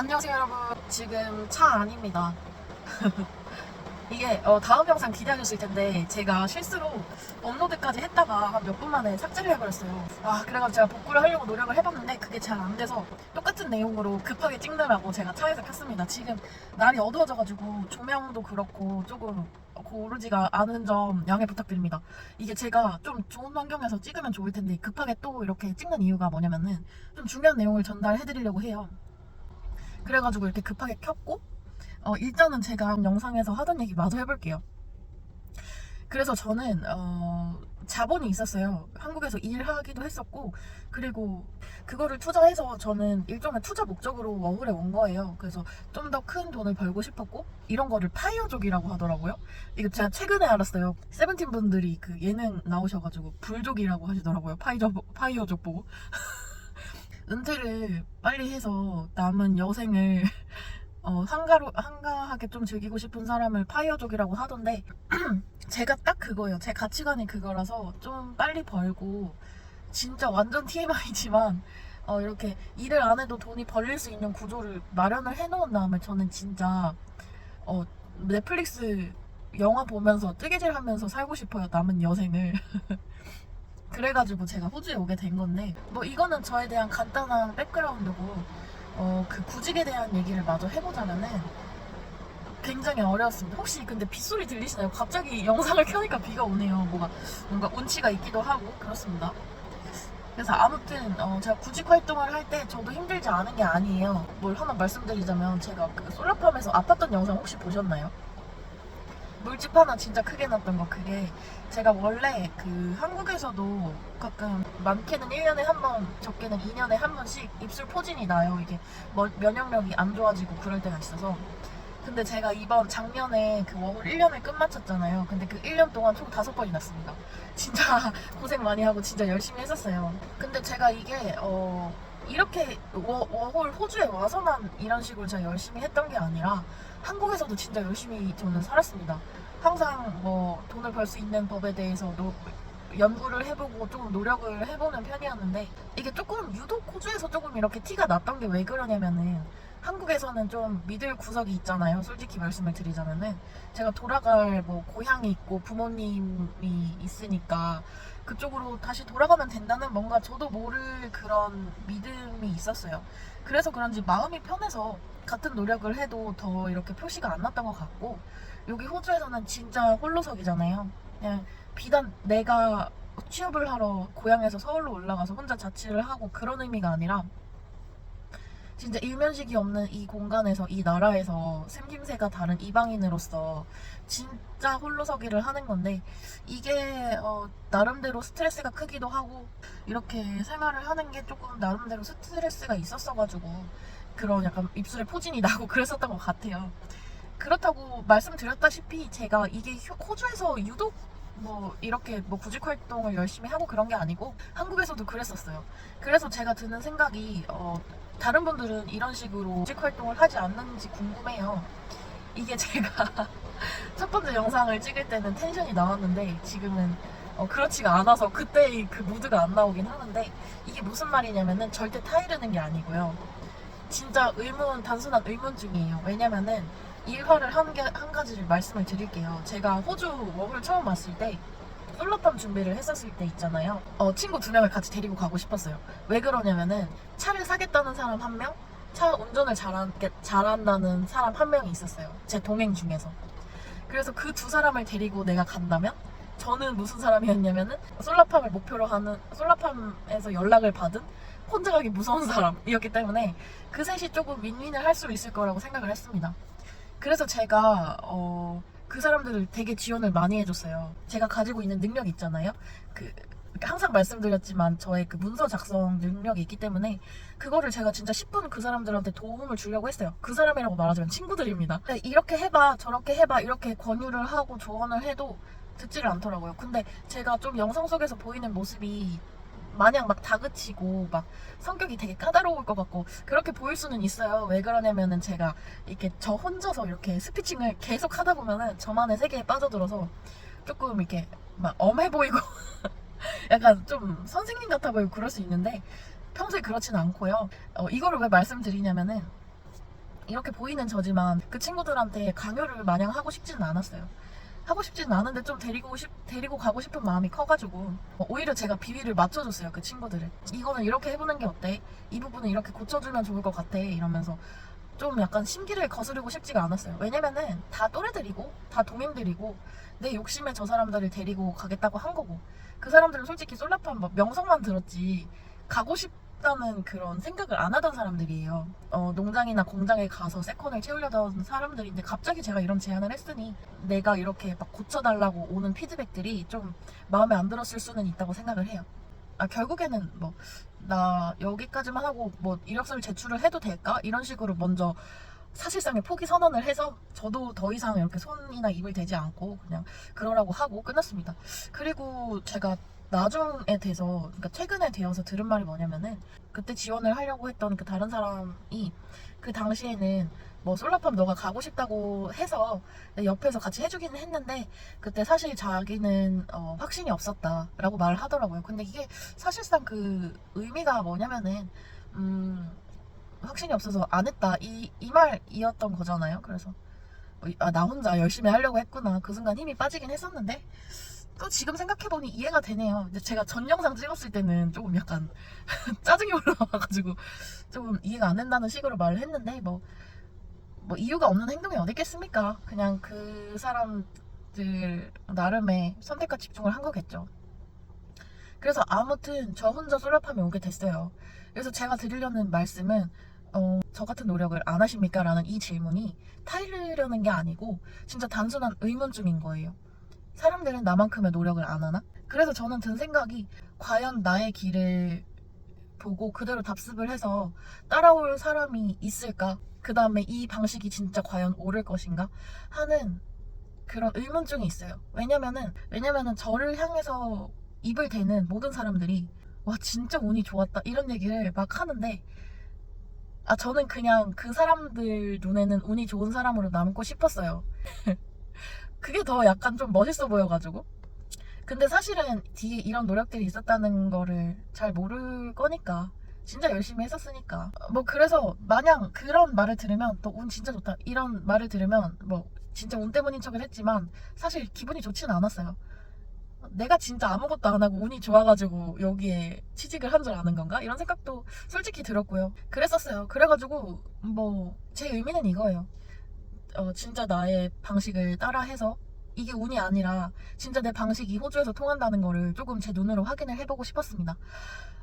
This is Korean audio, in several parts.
안녕하세요 여러분. 지금 차 안입니다. 이게 어, 다음 영상 기대하셨을 텐데 제가 실수로 업로드까지 했다가 한 몇 분 만에 삭제를 해버렸어요. 아 그래가지고 제가 복구를 하려고 노력을 해봤는데 그게 잘 안 돼서 똑같은 내용으로 급하게 찍느라고 제가 차에서 켰습니다. 지금 날이 어두워져가지고 조명도 그렇고 조금 고르지가 않은 점 양해 부탁드립니다. 이게 제가 좀 좋은 환경에서 찍으면 좋을 텐데 급하게 또 이렇게 찍는 이유가 뭐냐면은 좀 중요한 내용을 전달해드리려고 해요 그래가지고 이렇게 급하게 켰고 어, 일단은 제가 영상에서 하던 얘기 마저 해볼게요. 그래서 저는 어, 자본이 있었어요. 한국에서 일하기도 했었고 그리고 그거를 투자해서 저는 일종의 투자 목적으로 워홀에 온 거예요. 그래서 좀 더 큰 돈을 벌고 싶었고 이런 거를 파이어족이라고 하더라고요. 이거 제가 최근에 알았어요. 세븐틴 분들이 그 예능 나오셔가지고 불족이라고 하시더라고요. 파이저 파이어족 보고. 은퇴를 빨리 해서 남은 여생을 어, 한가로, 한가하게 좀 즐기고 싶은 사람을 파이어족이라고 하던데 제가 딱 그거예요. 제 가치관이 그거라서 좀 빨리 벌고 진짜 완전 TMI지만 어, 이렇게 일을 안 해도 돈이 벌릴 수 있는 구조를 마련을 해놓은 다음에 저는 진짜 어, 넷플릭스 영화 보면서 뜨개질 하면서 살고 싶어요. 남은 여생을. 그래가지고 제가 호주에 오게 된 건데 뭐 이거는 저에 대한 간단한 백그라운드고 어, 그 구직에 대한 얘기를 마저 해보자면은 굉장히 어려웠습니다. 혹시 근데 빗소리 들리시나요? 갑자기 영상을 켜니까 비가 오네요. 뭐가 뭔가 운치가 있기도 하고 그렇습니다. 그래서 아무튼 어, 제가 구직 활동을 할 때 저도 힘들지 않은 게 아니에요. 뭘 하나 말씀드리자면 제가 그 솔라팜에서 아팠던 영상 혹시 보셨나요? 물집 하나 진짜 크게 났던 거 그게 제가 원래 그 한국에서도 가끔 많게는 1년에 한 번, 적게는 2년에 한 번씩 입술 포진이 나요. 이게 뭐- 면역력이 안 좋아지고 그럴 때가 있어서. 근데 제가 이번 작년에 그 워홀 1년을 끝마쳤잖아요. 근데 그 1년 동안 총 다섯 번이 났습니다. 진짜 고생 많이 하고 진짜 열심히 했었어요. 근데 제가 이게 어 이렇게 워, 워홀 호주에 와서만 이런 식으로 제가 열심히 했던 게 아니라 한국에서도 진짜 열심히 저는 살았습니다. 항상 뭐 돈을 벌 수 있는 법에 대해서도 연구를 해보고 조금 노력을 해보는 편이었는데 이게 조금 유독 호주에서 조금 이렇게 티가 났던 게 왜 그러냐면은 한국에서는 좀 믿을 구석이 있잖아요. 솔직히 말씀을 드리자면은 제가 돌아갈 뭐 고향이 있고 부모님이 있으니까 그쪽으로 다시 돌아가면 된다는 뭔가 저도 모를 그런 믿음이 있었어요. 그래서 그런지 마음이 편해서 같은 노력을 해도 더 이렇게 표시가 안 났던 것 같고 여기 호주에서는 진짜 홀로석이잖아요. 그냥 비단 내가 취업을 하러 고향에서 서울로 올라가서 혼자 자취를 하고 그런 의미가 아니라 진짜 일면식이 없는 이 공간에서 이 나라에서 생김새가 다른 이방인으로서 진짜 홀로서기를 하는 건데 이게 어, 나름대로 스트레스가 크기도 하고 이렇게 생활을 하는 게 조금 나름대로 스트레스가 있었어가지고 그런 약간 입술에 포진이 나고 그랬었던 것 같아요. 그렇다고 말씀드렸다시피 제가 이게 휴- 호주에서 유독 뭐 이렇게 뭐 구직 활동을 열심히 하고 그런 게 아니고 한국에서도 그랬었어요. 그래서 제가 드는 생각이 어, 다른 분들은 이런 식으로 구직 활동을 하지 않는지 궁금해요. 이게 제가 첫 번째 영상을 찍을 때는 텐션이 나왔는데 지금은 어, 그렇지가 않아서 그때의 그 무드가 안 나오긴 하는데 이게 무슨 말이냐면은 절대 타이르는 게 아니고요. 진짜 의문 단순한 의문중이에요. 왜냐면은 일화를 한, 개, 한 가지를 말씀을 드릴게요. 제가 호주 워홀 처음 왔을 때 솔로팜 준비를 했었을 때 있잖아요. 어, 친구 두 명을 같이 데리고 가고 싶었어요. 왜 그러냐면은 차를 사겠다는 사람 한 명, 차 운전을 잘한, 잘한다는 사람 한 명이 있었어요. 제 동행 중에서. 그래서 그 두 사람을 데리고 내가 간다면 저는 무슨 사람이었냐면은 솔라팜을 목표로 하는 솔라팜에서 연락을 받은 혼자 가기 무서운 사람이었기 때문에 그 셋이 조금 윈윈을 할 수 있을 거라고 생각을 했습니다. 그래서 제가 어, 그 사람들을 되게 지원을 많이 해줬어요. 제가 가지고 있는 능력 있잖아요. 그 항상 말씀드렸지만 저의 그 문서 작성 능력이 있기 때문에 그거를 제가 진짜 10분 그 사람들한테 도움을 주려고 했어요. 그 사람이라고 말하자면 친구들입니다. 이렇게 해봐, 저렇게 해봐, 이렇게 권유를 하고 조언을 해도 듣지를 않더라고요. 근데 제가 좀 영상 속에서 보이는 모습이 마냥 막 다그치고 막 성격이 되게 까다로울 것 같고 그렇게 보일 수는 있어요. 왜 그러냐면은 제가 이렇게 저 혼자서 이렇게 스피칭을 계속 하다 보면은 저만의 세계에 빠져들어서 조금 이렇게 막 엄해 보이고 약간 좀 선생님 같아 보이고 그럴 수 있는데 평소에 그렇지는 않고요. 어, 이거를 왜 말씀드리냐면은 이렇게 보이는 저지만 그 친구들한테 강요를 마냥 하고 싶지는 않았어요. 하고 싶지는 않은데 좀 데리고 싶, 데리고 가고 싶은 마음이 커가지고 어, 오히려 제가 비위를 맞춰줬어요 그 친구들을 이거는 이렇게 해보는 게 어때? 이 부분은 이렇게 고쳐주면 좋을 것 같아 이러면서 좀 약간 심기를 거스르고 싶지가 않았어요 왜냐면은 다 또래들이고 다 동인들이고 내 욕심에 저 사람들을 데리고 가겠다고 한 거고 그 사람들은 솔직히 솔라판 뭐 명성만 들었지 가고 싶 다는 그런 생각을 안 하던 사람들이에요. 어, 농장이나 공장에 가서 세컨을 채우려던 사람들인데 갑자기 제가 이런 제안을 했으니 내가 이렇게 막 고쳐달라고 오는 피드백들이 좀 마음에 안 들었을 수는 있다고 생각을 해요. 아, 결국에는 뭐, 나 여기까지만 하고 뭐 이력서를 제출을 해도 될까? 이런 식으로 먼저 사실상의 포기 선언을 해서 저도 더 이상 이렇게 손이나 입을 대지 않고 그냥 그러라고 하고 끝났습니다. 그리고 제가 나중에 돼서 그러니까 최근에 되어서 들은 말이 뭐냐면은 그때 지원을 하려고 했던 그 다른 사람이 그 당시에는 뭐 솔라팜 너가 가고 싶다고 해서 내 옆에서 같이 해주기는 했는데 그때 사실 자기는 어, 확신이 없었다라고 말을 하더라고요. 근데 이게 사실상 그 의미가 뭐냐면은 음, 확신이 없어서 안 했다 이 이 말이었던 거잖아요. 그래서 어, 아, 나 혼자 열심히 하려고 했구나. 그 순간 힘이 빠지긴 했었는데 또 지금 생각해보니 이해가 되네요. 근데 제가 전 영상 찍었을 때는 조금 약간 짜증이 올라와가지고 조금 이해가 안 된다는 식으로 말을 했는데 뭐, 뭐 이유가 없는 행동이 어디 있겠습니까? 그냥 그 사람들 나름의 선택과 집중을 한 거겠죠. 그래서 아무튼 저 혼자 솔라팜에 오게 됐어요. 그래서 제가 드리려는 말씀은 어, 저 같은 노력을 안 하십니까? 라는 이 질문이 타이르려는 게 아니고 진짜 단순한 의문중인 거예요. 사람들은 나만큼의 노력을 안 하나? 그래서 저는 든 생각이 과연 나의 길을 보고 그대로 답습을 해서 따라올 사람이 있을까? 그 다음에 이 방식이 진짜 과연 옳을 것인가? 하는 그런 의문증이 있어요. 왜냐면은, 왜냐면은 저를 향해서 입을 대는 모든 사람들이 와, 진짜 운이 좋았다. 이런 얘기를 막 하는데, 아, 저는 그냥 그 사람들 눈에는 운이 좋은 사람으로 남고 싶었어요. 그게 더 약간 좀 멋있어 보여가지고. 근데 사실은 뒤에 이런 노력들이 있었다는 거를 잘 모를 거니까. 진짜 열심히 했었으니까. 뭐 그래서 마냥 그런 말을 들으면 또 운 진짜 좋다. 이런 말을 들으면 뭐 진짜 운 때문인 척을 했지만 사실 기분이 좋지는 않았어요. 내가 진짜 아무것도 안 하고 운이 좋아가지고 여기에 취직을 한 줄 아는 건가? 이런 생각도 솔직히 들었고요. 그랬었어요. 그래가지고 뭐 제 의미는 이거예요. 어, 진짜 나의 방식을 따라해서 이게 운이 아니라 진짜 내 방식이 호주에서 통한다는 거를 조금 제 눈으로 확인을 해보고 싶었습니다.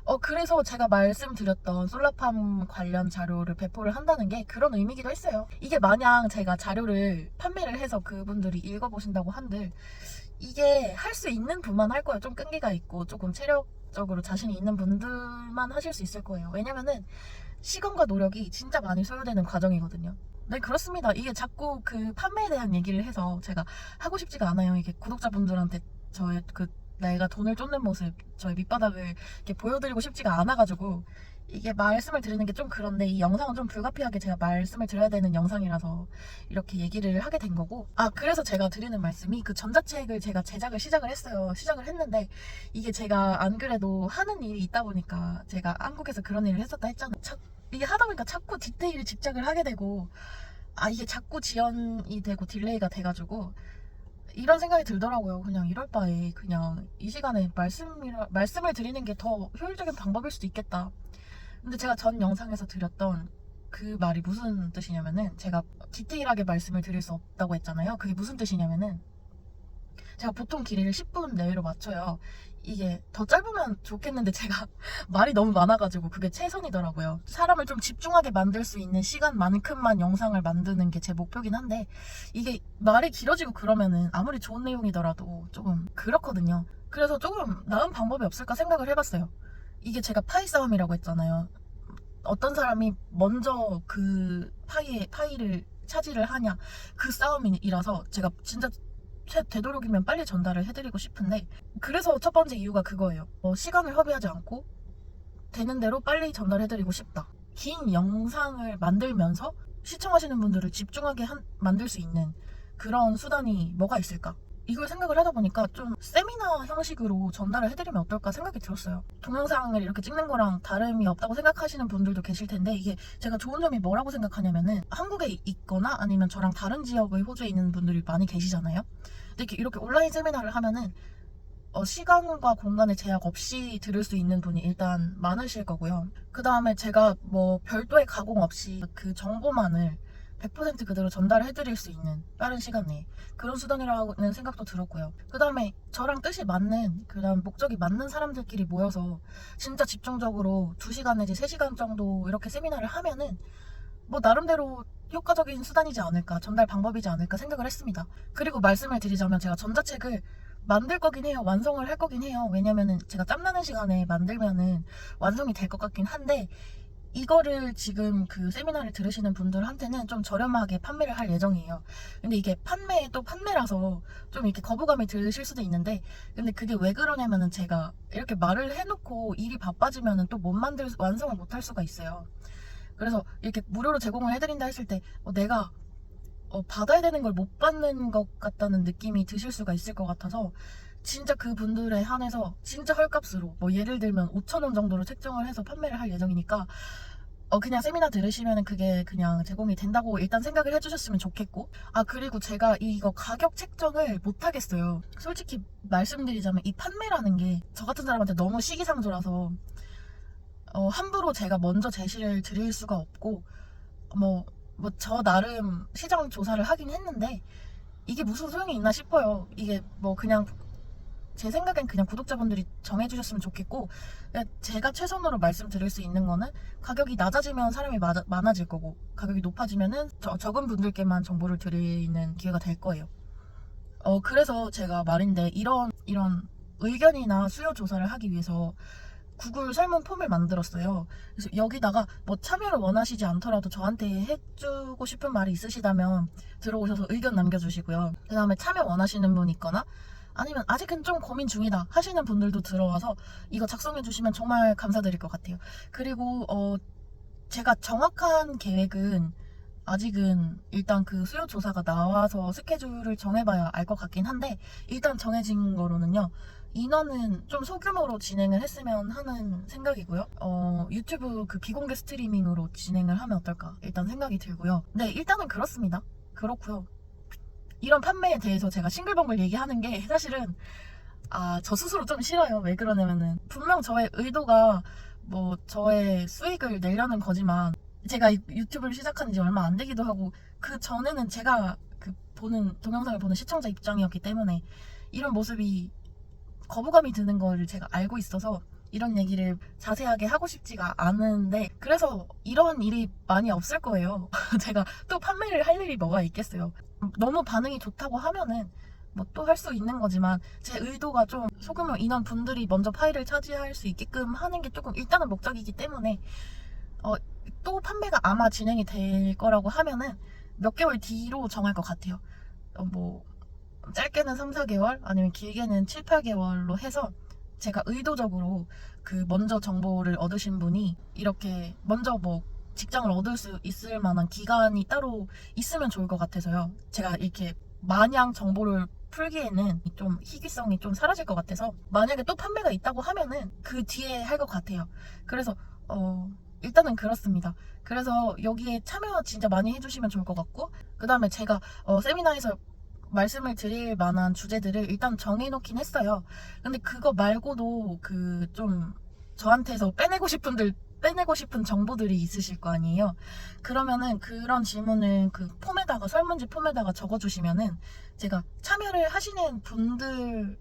어, 그래서 제가 말씀드렸던 솔라팜 관련 자료를 배포를 한다는 게 그런 의미기도 했어요. 이게 마냥 제가 자료를 판매를 해서 그분들이 읽어보신다고 한들 이게 할 수 있는 분만 할 거예요. 좀 끈기가 있고 조금 체력적으로 자신이 있는 분들만 하실 수 있을 거예요. 왜냐면은 시간과 노력이 진짜 많이 소요되는 과정이거든요. 네, 그렇습니다. 이게 자꾸 그 판매에 대한 얘기를 해서 제가 하고 싶지가 않아요. 이게 구독자분들한테 저의 그 내가 돈을 쫓는 모습, 저의 밑바닥을 이렇게 보여드리고 싶지가 않아가지고 이게 말씀을 드리는 게 좀 그런데 이 영상은 좀 불가피하게 제가 말씀을 드려야 되는 영상이라서 이렇게 얘기를 하게 된 거고 아 그래서 제가 드리는 말씀이 그 전자책을 제가 제작을 시작을 했어요 시작을 했는데 이게 제가 안 그래도 하는 일이 있다 보니까 제가 한국에서 그런 일을 했었다 했잖아요 자, 이게 하다 보니까 자꾸 디테일에 집착을 하게 되고 아 이게 자꾸 지연이 되고 딜레이가 돼가지고 이런 생각이 들더라고요. 그냥 이럴 바에 그냥 이 시간에 말씀이라, 말씀을 드리는 게 더 효율적인 방법일 수도 있겠다. 근데 제가 전 영상에서 드렸던 그 말이 무슨 뜻이냐면은 제가 디테일하게 말씀을 드릴 수 없다고 했잖아요. 그게 무슨 뜻이냐면은 제가 보통 길이를 10분 내외로 맞춰요. 이게 더 짧으면 좋겠는데 제가 말이 너무 많아가지고 그게 최선이더라고요. 사람을 좀 집중하게 만들 수 있는 시간만큼만 영상을 만드는 게 제 목표긴 한데 이게 말이 길어지고 그러면은 아무리 좋은 내용이더라도 조금 그렇거든요. 그래서 조금 나은 방법이 없을까 생각을 해봤어요. 이게 제가 파이 싸움이라고 했잖아요. 어떤 사람이 먼저 그 파이에 파이를 차지를 하냐 그 싸움이라서 제가 진짜 최- 되도록이면 빨리 전달을 해드리고 싶은데 그래서 첫 번째 이유가 그거예요. 어, 시간을 허비하지 않고 되는 대로 빨리 전달해드리고 싶다. 긴 영상을 만들면서 시청하시는 분들을 집중하게 한- 만들 수 있는 그런 수단이 뭐가 있을까? 이걸 생각을 하다 보니까 좀 세미나 형식으로 전달을 해드리면 어떨까 생각이 들었어요. 동영상을 이렇게 찍는 거랑 다름이 없다고 생각하시는 분들도 계실 텐데 이게 제가 좋은 점이 뭐라고 생각하냐면은 한국에 있거나 아니면 저랑 다른 지역의 호주에 있는 분들이 많이 계시잖아요. 근데 이렇게, 이렇게 온라인 세미나를 하면은 어, 시간과 공간의 제약 없이 들을 수 있는 분이 일단 많으실 거고요. 그 다음에 제가 뭐 별도의 가공 없이 그 정보만을 100% 그대로 전달해드릴 수 있는 빠른 시간 내에 그런 수단이라는 생각도 들었고요. 그 다음에 저랑 뜻이 맞는, 그 다음 목적이 맞는 사람들끼리 모여서 진짜 집중적으로 2시간 내지 3시간 정도 이렇게 세미나를 하면은 뭐 나름대로 효과적인 수단이지 않을까, 전달 방법이지 않을까 생각을 했습니다. 그리고 말씀을 드리자면 제가 전자책을 만들 거긴 해요. 완성을 할 거긴 해요. 왜냐면은 제가 짬나는 시간에 만들면은 완성이 될 것 같긴 한데 이거를 지금 그 세미나를 들으시는 분들한테는 좀 저렴하게 판매를 할 예정이에요. 근데 이게 판매 또 판매라서 좀 이렇게 거부감이 드실 수도 있는데 근데 그게 왜 그러냐면은 제가 이렇게 말을 해놓고 일이 바빠지면은 또 못 만들 완성을 못 할 수가 있어요. 그래서 이렇게 무료로 제공을 해드린다 했을 때 어, 내가 어, 받아야 되는 걸 못 받는 것 같다는 느낌이 드실 수가 있을 것 같아서 진짜 그 분들에 한해서 진짜 헐값으로 뭐 예를 들면 5,000원 정도로 책정을 해서 판매를 할 예정이니까 어 그냥 세미나 들으시면 그게 그냥 제공이 된다고 일단 생각을 해주셨으면 좋겠고. 아 그리고 제가 이거 가격 책정을 못 하겠어요. 솔직히 말씀드리자면 이 판매라는 게 저 같은 사람한테 너무 시기상조라서 어 함부로 제가 먼저 제시를 드릴 수가 없고 뭐 뭐 저 나름 시장 조사를 하긴 했는데 이게 무슨 소용이 있나 싶어요. 이게 뭐 그냥 제 생각엔 그냥 구독자분들이 정해주셨으면 좋겠고 그냥 제가 최선으로 말씀드릴 수 있는 거는 가격이 낮아지면 사람이 많아- 많아질 거고 가격이 높아지면은 저- 적은 분들께만 정보를 드리는 기회가 될 거예요. 어 그래서 제가 말인데 이런 이런 의견이나 수요 조사를 하기 위해서 구글 설문 폼을 만들었어요. 그래서 여기다가 뭐 참여를 원하시지 않더라도 저한테 해주고 싶은 말이 있으시다면 들어오셔서 의견 남겨주시고요. 그 다음에 참여 원하시는 분 있거나 아니면 아직은 좀 고민 중이다 하시는 분들도 들어와서 이거 작성해 주시면 정말 감사드릴 것 같아요. 그리고 어 제가 정확한 계획은 아직은 일단 그 수요 조사가 나와서 스케줄을 정해봐야 알 것 같긴 한데 일단 정해진 거로는요. 인원은 좀 소규모로 진행을 했으면 하는 생각이고요. 어, 유튜브 그 비공개 스트리밍으로 진행을 하면 어떨까 일단 생각이 들고요. 네, 일단은 그렇습니다. 그렇고요. 이런 판매에 대해서 제가 싱글벙글 얘기하는 게 사실은 아, 저 스스로 좀 싫어요. 왜 그러냐면은 분명 저의 의도가 뭐 저의 수익을 내려는 거지만 제가 이 유튜브를 시작한 지 얼마 안 되기도 하고 그 전에는 제가 그 보는 동영상을 보는 시청자 입장이었기 때문에 이런 모습이 거부감이 드는 걸 제가 알고 있어서 이런 얘기를 자세하게 하고 싶지가 않은데 그래서 이런 일이 많이 없을 거예요. 제가 또 판매를 할 일이 뭐가 있겠어요. 너무 반응이 좋다고 하면은 뭐 또 할 수 있는 거지만 제 의도가 좀 소규모 인원 분들이 먼저 파일을 차지할 수 있게끔 하는 게 조금 일단은 목적이기 때문에 어, 또 판매가 아마 진행이 될 거라고 하면은 몇 개월 뒤로 정할 것 같아요. 어, 뭐 짧게는 3, 4개월 아니면 길게는 7, 8개월로 해서 제가 의도적으로 그 먼저 정보를 얻으신 분이 이렇게 먼저 뭐 직장을 얻을 수 있을 만한 기간이 따로 있으면 좋을 것 같아서요. 제가 이렇게 마냥 정보를 풀기에는 좀 희귀성이 좀 사라질 것 같아서 만약에 또 판매가 있다고 하면은 그 뒤에 할 것 같아요. 그래서 어 일단은 그렇습니다. 그래서 여기에 참여 진짜 많이 해주시면 좋을 것 같고 그 다음에 제가 어, 세미나에서 말씀을 드릴 만한 주제들을 일단 정해놓긴 했어요. 근데 그거 말고도 그 좀 저한테서 빼내고 싶은들 빼내고 싶은 정보들이 있으실 거 아니에요. 그러면은 그런 질문을 그 폼에다가 설문지 폼에다가 적어주시면은 제가 참여를 하시는 분들의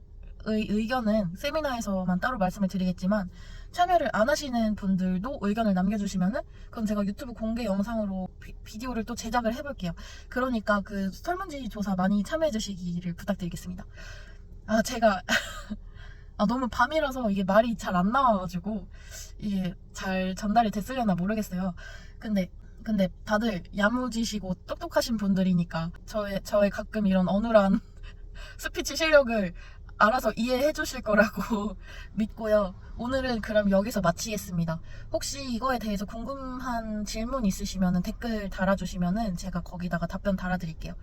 의견은 세미나에서만 따로 말씀을 드리겠지만 참여를 안 하시는 분들도 의견을 남겨주시면은 그럼 제가 유튜브 공개 영상으로 비, 비디오를 또 제작을 해볼게요. 그러니까 그 설문지 조사 많이 참여해 주시기를 부탁드리겠습니다. 아 제가 아 너무 밤이라서 이게 말이 잘 안 나와가지고 이게 잘 전달이 됐으려나 모르겠어요. 근데 근데 다들 야무지시고 똑똑하신 분들이니까 저의 저의 가끔 이런 어눌한 스피치 실력을 알아서 이해해 주실 거라고 믿고요. 오늘은 그럼 여기서 마치겠습니다. 혹시 이거에 대해서 궁금한 질문 있으시면 댓글 달아주시면 제가 거기다가 답변 달아드릴게요.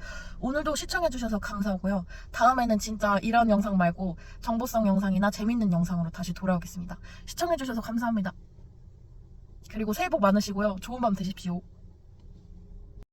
오늘도 시청해주셔서 감사하고요. 다음에는 진짜 이런 영상 말고 정보성 영상이나 재밌는 영상으로 다시 돌아오겠습니다. 시청해주셔서 감사합니다. 그리고 새해 복 많으시고요. 좋은 밤 되십시오.